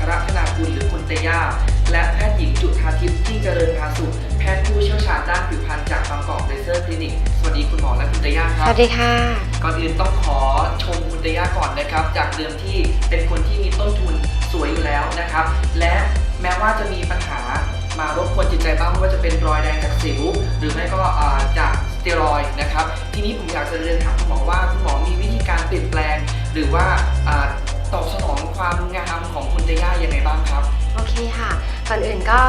ครธนากุลหรือคุณเตย่าและแพทย์หญิงจุธาทิพย์ที่เจริญพาสุขแพทย์ผู้เชี่ยวชาญด้านผิวพรรณจากบางกอกเลเซอร์คลินิก สวัสดีคุณหมอและคุณเตย่าคสรับวัสดีค่ะ ก่อนอื่นต้องขอชมคุณเตย่าก่อนนะครับ จากเดิมที่เป็นคนที่มีต้นทุนสวยอยู่แล้วนะครับ และแม้ว่าจะมีปัญหามารบกวนจิตใจบ้างไม่ว่าจะเป็นรอยแดงจากสิว หรือไม่ก็อ่าจากสเตียรอยด์นะครับ ทีนี้ผมอยากจะเรียนถามคุณหมอว่าคุณหมอมีวิธีการเปลี่ยนแปลง หรือว่าอ่าตอบสนอง ความงามของคุณเตย่ายังไงบ้างครับ โอเคค่ะ ก่อนอื่นก็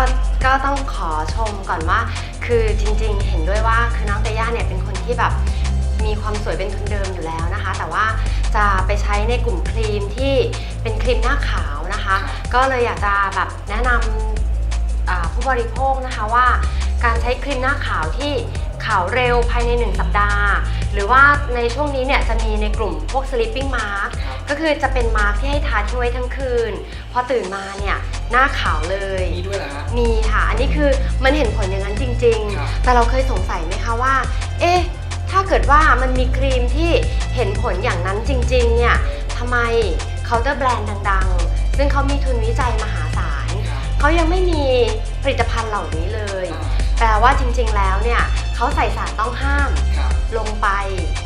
ก็ต้องขอชมก่อนว่า คือจริงๆ เห็นด้วยว่าคือน้องเตย่าเนี่ยเป็นคนที่แบบมีความสวยเป็นทุนเดิมอยู่แล้วนะคะ แต่ว่าจะไปใช้ในกลุ่มครีมที่เป็นครีมหน้าขาวนะคะ ก็เลยอยากจะแบบแนะนำอ่าผู้บริโภคนะคะว่า การใช้ครีมหน้าขาวที่ ขาวเร็วภายใน 1 สัปดาห์ หรือว่าในช่วงนี้เนี่ยจะมีในกลุ่มพวก sleeping mask ครับก็คือจะเป็นมาร์กที่ให้ทาทิ้งไว้ทั้งคืน พอตื่นมาเนี่ยหน้าขาวเลย มีด้วยเหรอฮะ มีค่ะอันนี้คือมันเห็นผลอย่างนั้นจริง ครับ ๆ แต่เราเคยสงสัยไหมคะว่า เอ๊ะ ถ้าเกิดว่ามันมีครีมที่เห็นผลอย่างนั้นจริง ๆ เนี่ยทำไมเคาน์เตอร์แบรนด์ดัง ๆ ซึ่งเขามีทุนวิจัยมหาศาล ครับเขายังไม่มีผลิตภัณฑ์เหล่านี้เลย อ่า แปลว่าจริงๆแล้วเนี่ยเขาใส่สารต้องห้ามครับลงไป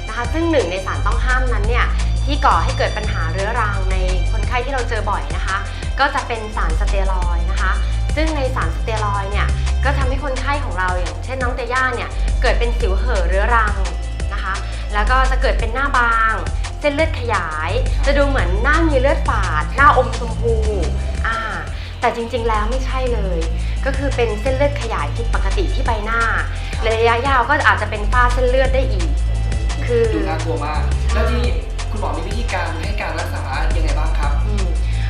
นะคะ ซึ่งหนึ่งในสารต้องห้ามนั้นเนี่ยที่ก่อให้เกิดปัญหาเรื้อรังในคนไข้ที่เราเจอบ่อยนะคะ ก็จะเป็นสารสเตียรอยด์นะคะ ซึ่งในสารสเตียรอยด์เนี่ยก็ทำให้คนไข้ของเราอย่างเช่นน้องเตย่าเนี่ยเกิดเป็นสิวเห่อเรื้อรังนะคะ แล้วก็จะเกิดเป็นหน้าบาง เส้นเลือดขยาย จะดูเหมือนหน้ามีเลือดฝาด หน้าอมชมพูอ่า แต่จริงๆแล้วไม่ใช่เลย ก็คือเป็นเส้นเลือดขยายผิดปกติที่ใบหน้าระยะยาวก็อาจจะเป็นฝ้าเส้นเลือดได้อีก คือดูน่ากลัวมาก แล้วที่คุณหมอมีวิธีการให้การรักษายังไงบ้างครับอืม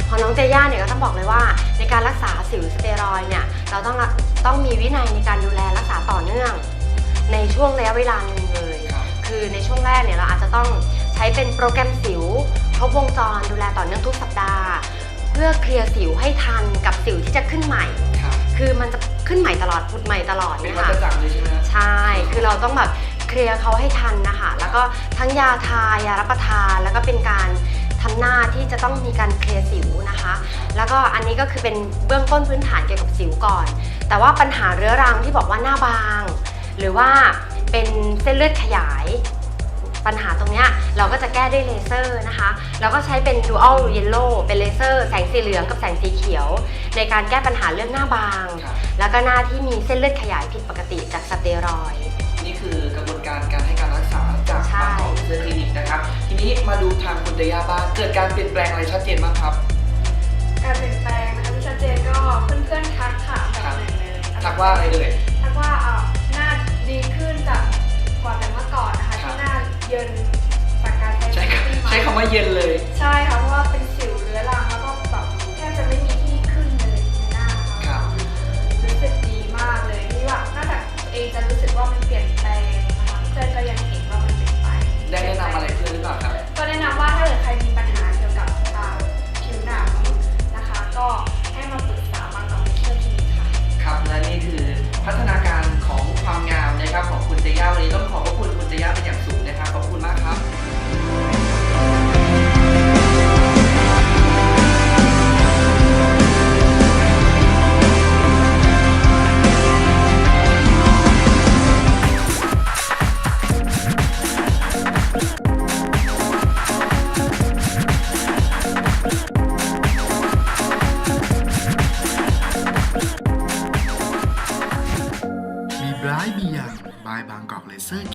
ของน้องเจย่าเนี่ยก็ต้องบอกเลยว่า ในการรักษาสิวสเตียรอยด์เนี่ยเราต้องรักต้องมีวินัยในการดูแลรักษาต่อเนื่อง ในช่วงระยะเวลาหนึ่งเลยครับคือในช่วงแรกเนี่ยเราอาจจะต้องใช้เป็นโปรแกรมสิวครบวงจรดูแลต่อเนื่องทุกสัปดาห์ เพื่อเคลียร์สิวให้ทันกับสิวที่จะขึ้นใหม่ครับคือมันจะขึ้นใหม่ตลอดผุดใหม่ตลอดเป็นเนี่ยวัค่ะ ฏจักรเลยใช่ไหมฮะใช่ คือเราต้องแบบเคลียร์เขาให้ทันนะคะ แล้วก็ทั้งยาทายารับประทาน แล้วก็เป็นการทำหน้าที่จะต้องมีการเคลียร์สิวนะคะ แล้วก็อันนี้ก็คือเป็นเบื้องต้นพื้นฐานเกี่ยวกับสิวก่อน แต่ว่าปัญหาเรื้อรังที่บอกว่าหน้าบาง หรือว่าเป็นเส้นเลือดขยาย ปัญหาตรงเนี้ยเราก็จะแก้ด้วยเลเซอร์นะคะ เราก็ใช้เป็น dual yellow เป็นเลเซอร์แสงสีเหลืองกับแสงสีเขียว ในการแก้ปัญหาเรื่องหน้าบางครับแล้วก็หน้าที่มีเส้นเลือดขยายผิดปกติจากสเตียรอยด์นี่คือกระบวนการการให้การรักษาจากใช่บางกอกเซอร์คลินิกนะครับ ทีนี้มาดูทางคุณเตย่าบ้างเกิดการเปลี่ยนแปลงอะไรชัดเจนบ้างครับ การเปลี่ยนแปลงนะคะที่ชัดเจนก็เพื่อนๆทักค่ะแบบหนึ่งเลยทักว่าอะไรเลย เยินจากการใช้ใช้ที่มาใช้คำว่าเย็นเลย มีบ